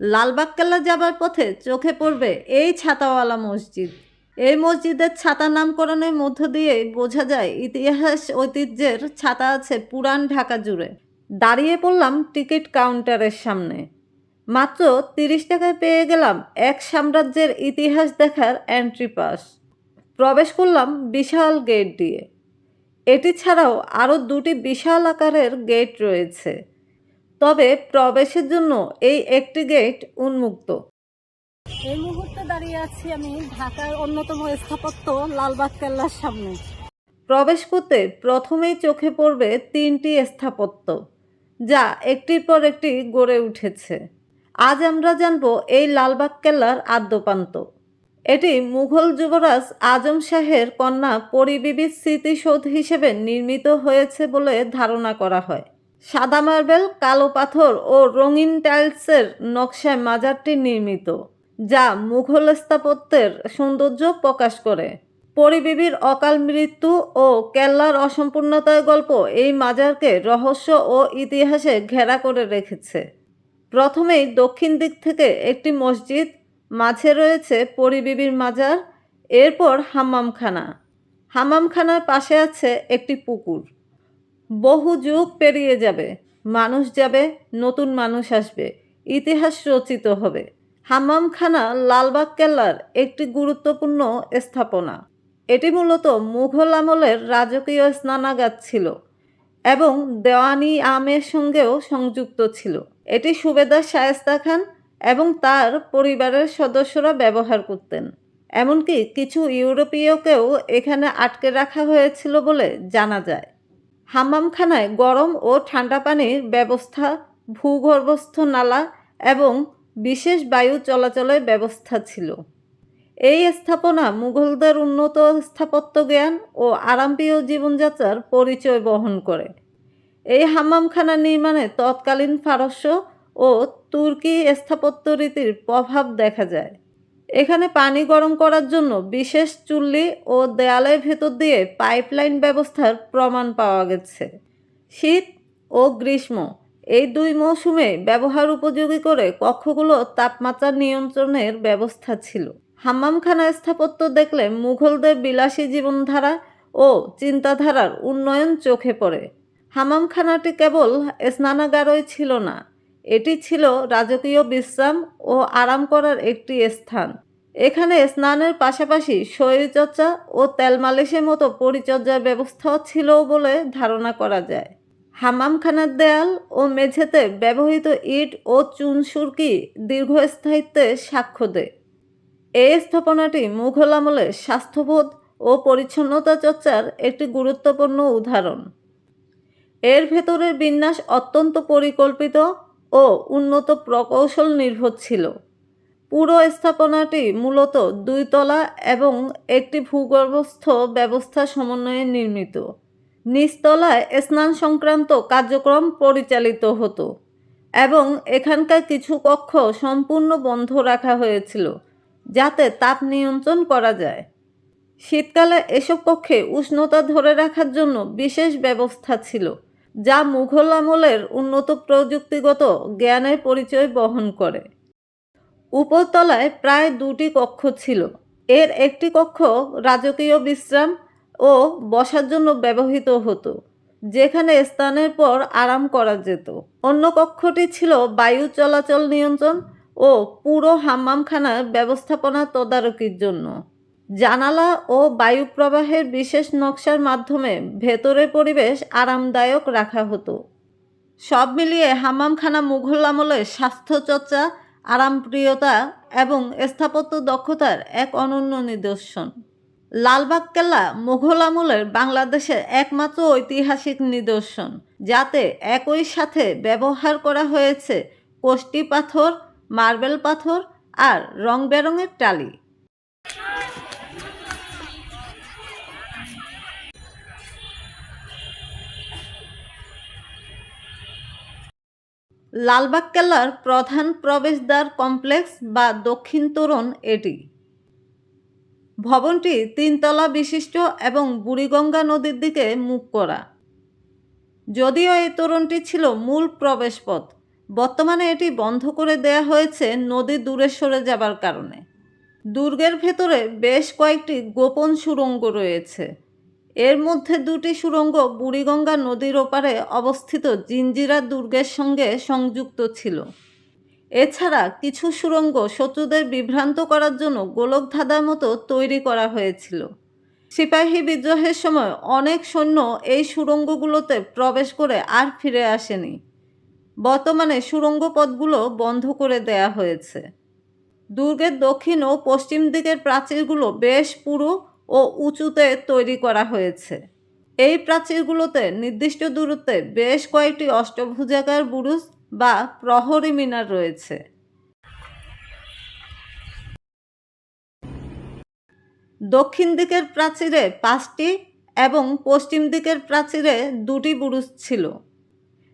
লালবাগ কেল্লা যাবার পথে চোখে পড়বে এই ছাতাওয়ালা মসজিদ। এই মসজিদের ছাতা নামকরণের মধ্য দিয়ে বোঝা যায় ইতিহাস ঐতিহ্যের ছাতা আছে পুরান ঢাকা জুড়ে। দাঁড়িয়ে পড়লাম টিকিট কাউন্টারের সামনে। মাত্র তিরিশ টাকায় পেয়ে গেলাম এক সাম্রাজ্যের ইতিহাস দেখার এন্ট্রি পাস প্রবেশ করলাম বিশাল গেট দিয়ে। এটি ছাড়াও আরও দুটি বিশাল আকারের গেট রয়েছে। তবে প্রবেশের জন্য এই একটি গেট উন্মুক্ত। এই মুহূর্তে দাঁড়িয়ে আছি আমি ঢাকার অন্যতম স্থাপত্য লালবাগ কেল্লার সামনে। প্রবেশ করতে প্রথমেই চোখে পড়বে তিনটি স্থাপত্য যা একটির পর একটি গড়ে উঠেছে। আজ আমরা জানব এই লালবাগ কেল্লার আদ্যপান্ত। এটি মুঘল যুবরাজ আজম শাহের কন্যা পরিবিবির স্মৃতিসৌধ হিসেবে নির্মিত হয়েছে বলে ধারণা করা হয়। সাদা মার্বেল, কালো পাথর ও রঙিন টাইলসের নকশায় মাজারটি নির্মিত, যা মুঘল স্থাপত্যের সৌন্দর্য প্রকাশ করে। পরিবিবির অকাল মৃত্যু ও কেল্লার অসম্পূর্ণতার গল্প এই মাজারকে রহস্য ও ইতিহাসে ঘেরা করে রেখেছে। প্রথমেই দক্ষিণ দিক থেকে একটি মসজিদ, মাঝে রয়েছে পরিবিবির মাজার, এরপর হাম্মামখানা হাম্মামখানার পাশে আছে একটি পুকুর। বহু যুগ পেরিয়ে যাবে, মানুষ যাবে, নতুন মানুষ আসবে, ইতিহাস রচিত হবে। হাম্মামখানা লালবাগ কেল্লার একটি গুরুত্বপূর্ণ স্থাপনা। এটি মূলত মুঘল আমলের রাজকীয় স্নানাগার ছিল এবং দেওয়ানি আমের সঙ্গেও সংযুক্ত ছিল। এটি সুবেদার শায়েস্তা খান এবং তার পরিবারের সদস্যরা ব্যবহার করতেন। এমনকি কিছু ইউরোপীয়কেও এখানে আটকে রাখা হয়েছিল বলে জানা যায়। হাম্মামখানায় গরম ও ঠান্ডা পানির ব্যবস্থা, ভূগর্ভস্থ নালা এবং বিশেষ বায়ু চলাচলের ব্যবস্থা ছিল। এই স্থাপনা মুঘলদের উন্নত স্থাপত্য জ্ঞান ও আরামপ্রিয় জীবনযাত্রার পরিচয় বহন করে। এই হাম্মামখানা নির্মাণে তৎকালীন ফারস্য ও তুর্কি স্থাপত্য রীতির প্রভাব দেখা যায়। এখানে পানি গরম করার জন্য বিশেষ চুল্লি ও দেয়ালের ভেতর দিয়ে পাইপলাইন ব্যবস্থার প্রমাণ পাওয়া গেছে। শীত ও গ্রীষ্ম, এই দুই মৌসুমে ব্যবহার উপযোগী করে কক্ষগুলো তাপমাত্রা নিয়ন্ত্রণের ব্যবস্থা ছিল। হাম্মামখানা স্থাপত্য দেখলে মুঘলদের বিলাসী জীবনধারা ও চিন্তাধারার উন্নয়ন চোখে পড়ে। হামামখানাটি কেবল স্নানাগারই ছিল না এটি ছিল রাজকীয় বিশ্রাম ও আরাম করার একটি স্থান। এখানে স্নানের পাশাপাশি শরীরচর্চা ও তেল মালিশের মতো পরিচর্যার ব্যবস্থাও ছিল বলে ধারণা করা যায়। হামামখানার দেয়াল ও মেঝেতে ব্যবহৃত ইট ও চুন সুরকি দীর্ঘস্থায়িত্বের সাক্ষ্য দেয়। এই স্থাপনাটি মুঘল আমলে স্বাস্থ্যবোধ ও পরিচ্ছন্নতা চর্চার একটি গুরুত্বপূর্ণ উদাহরণ। এর ভেতরের বিন্যাস অত্যন্ত পরিকল্পিত ও উন্নত প্রকৌশল নির্ভর ছিল। পুরো স্থাপনাটি মূলত দুই তলা এবং একটি ভূগর্ভস্থ ব্যবস্থা সমন্বয়ে নির্মিত। নিচতলায় স্নান সংক্রান্ত কার্যক্রম পরিচালিত হতো এবং এখানকার কিছু কক্ষ সম্পূর্ণ বন্ধ রাখা হয়েছিল যাতে তাপ নিয়ন্ত্রণ করা যায়। শীতকালে এসব কক্ষে উষ্ণতা ধরে রাখার জন্য বিশেষ ব্যবস্থা ছিল। যা মুঘল আমলের উন্নত প্রযুক্তিগত জ্ঞানের পরিচয় বহন করে। উপরতলায় প্রায় দুটি কক্ষ ছিল। এর একটি কক্ষ রাজকীয় বিশ্রাম ও বসার জন্য ব্যবহৃত হতো, যেখানে স্থানের পর আরাম করা যেত। অন্য কক্ষটি ছিল বায়ু চলাচল নিয়ন্ত্রণ ও পুরো হাম্মামখানার ব্যবস্থাপনা তদারকির জন্য। জানালা ও বায়ু প্রবাহের বিশেষ নকশার মাধ্যমে ভেতরের পরিবেশ আরামদায়ক রাখা হতো। সব মিলিয়ে হামামখানা মুঘল আমলের স্বাস্থ্যচর্চা, আরামপ্রিয়তা এবং স্থাপত্য দক্ষতার এক অনন্য নিদর্শন। লালবাগ কেল্লা মুঘল আমলের বাংলাদেশের একমাত্র ঐতিহাসিক নিদর্শন, যাতে একই সাথে ব্যবহার করা হয়েছে কোষ্টি পাথর, মার্বেল পাথর আর রং বেরঙের টালি। লালবাগ কেল্লার প্রধান প্রবেশদ্বার কমপ্লেক্স বা দক্ষিণ তোরণ এটি। ভবনটি তিনতলা বিশিষ্ট এবং বুড়িগঙ্গা নদীর দিকে মুখ করা। যদিও এই তোরণটি ছিল মূল প্রবেশপথ, বর্তমানে এটি বন্ধ করে দেয়া হয়েছে নদী দূরে সরে যাবার কারণে। দুর্গের ভেতরে বেশ কয়েকটি গোপন সুড়ঙ্গ রয়েছে। এর মধ্যে দুটি সুড়ঙ্গ বুড়িগঙ্গা নদীর ওপারে অবস্থিত জিঞ্জিরা দুর্গের সঙ্গে সংযুক্ত ছিল। এছাড়া কিছু সুড়ঙ্গ শত্রুদের বিভ্রান্ত করার জন্য গোলকধাঁধার মতো তৈরি করা হয়েছিল। সিপাহী বিদ্রোহের সময় অনেক সৈন্য এই সুড়ঙ্গগুলোতে প্রবেশ করে আর ফিরে আসেনি। বর্তমানে সুড়ঙ্গ পথগুলো বন্ধ করে দেয়া হয়েছে। দুর্গের দক্ষিণ ও পশ্চিম দিকের প্রাচীরগুলো বেশ পুরু ও উঁচুতে তৈরি করা হয়েছে। এই প্রাচীরগুলোতে নির্দিষ্ট দূরত্বে বেশ কয়েকটি অষ্টভুজাকার বুরুজ বা প্রহরী মিনার রয়েছে। দক্ষিণ দিকের প্রাচীরে পাঁচটি এবং পশ্চিম দিকের প্রাচীরে দুটি বুরুজ ছিল।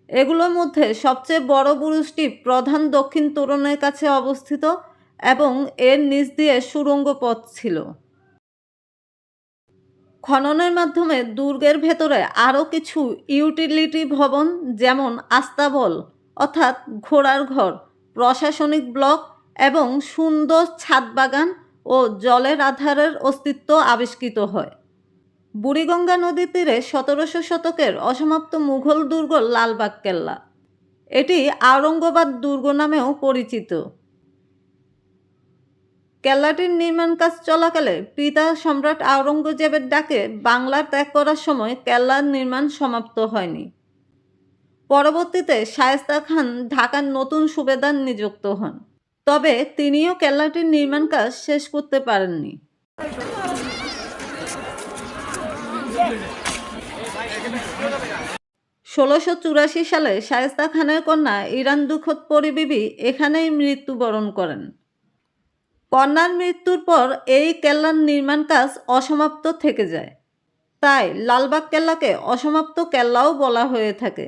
এগুলোর মধ্যে সবচেয়ে বড় বুরুজটি প্রধান দক্ষিণ তোরণের কাছে অবস্থিত এবং এর নিচ দিয়ে সুড়ঙ্গ পথ ছিল। খননের মাধ্যমে দুর্গের ভেতরে আরও কিছু ইউটিলিটি ভবন, যেমন আস্তাবল, অর্থাৎ ঘোড়ার ঘর, প্রশাসনিক ব্লক এবং সুন্দর ছাদ বাগান ও জলের আধারের অস্তিত্ব আবিষ্কৃত হয়। বুড়িগঙ্গা নদীর তীরে সতেরোশো শতকের অসমাপ্ত মুঘল দুর্গ লালবাগ কেল্লা। এটি আওরঙ্গাবাদ দুর্গ নামেও পরিচিত। কেল্লাটির নির্মাণ কাজ চলাকালে পিতা সম্রাট আওরঙ্গজেবের ডাকে বাংলা ত্যাগ করার সময় কেল্লার নির্মাণ সমাপ্ত হয়নি। পরবর্তীতে শায়েস্তা খান ঢাকার নতুন সুবেদার নিযুক্ত হন। তবে তিনিও কেল্লাটির নির্মাণ কাজ শেষ করতে পারেননি। ষোলোশো চুরাশি সালে শায়েস্তা খানের কন্যা ইরান দুখত পরিবিবি এখানেই মৃত্যুবরণ করেন। কন্যার মৃত্যুর পর এই কেল্লার নির্মাণ কাজ অসমাপ্ত থেকে যায়। তাই লালবাগ কেল্লাকে অসমাপ্ত কেল্লাও বলা হয়ে থাকে।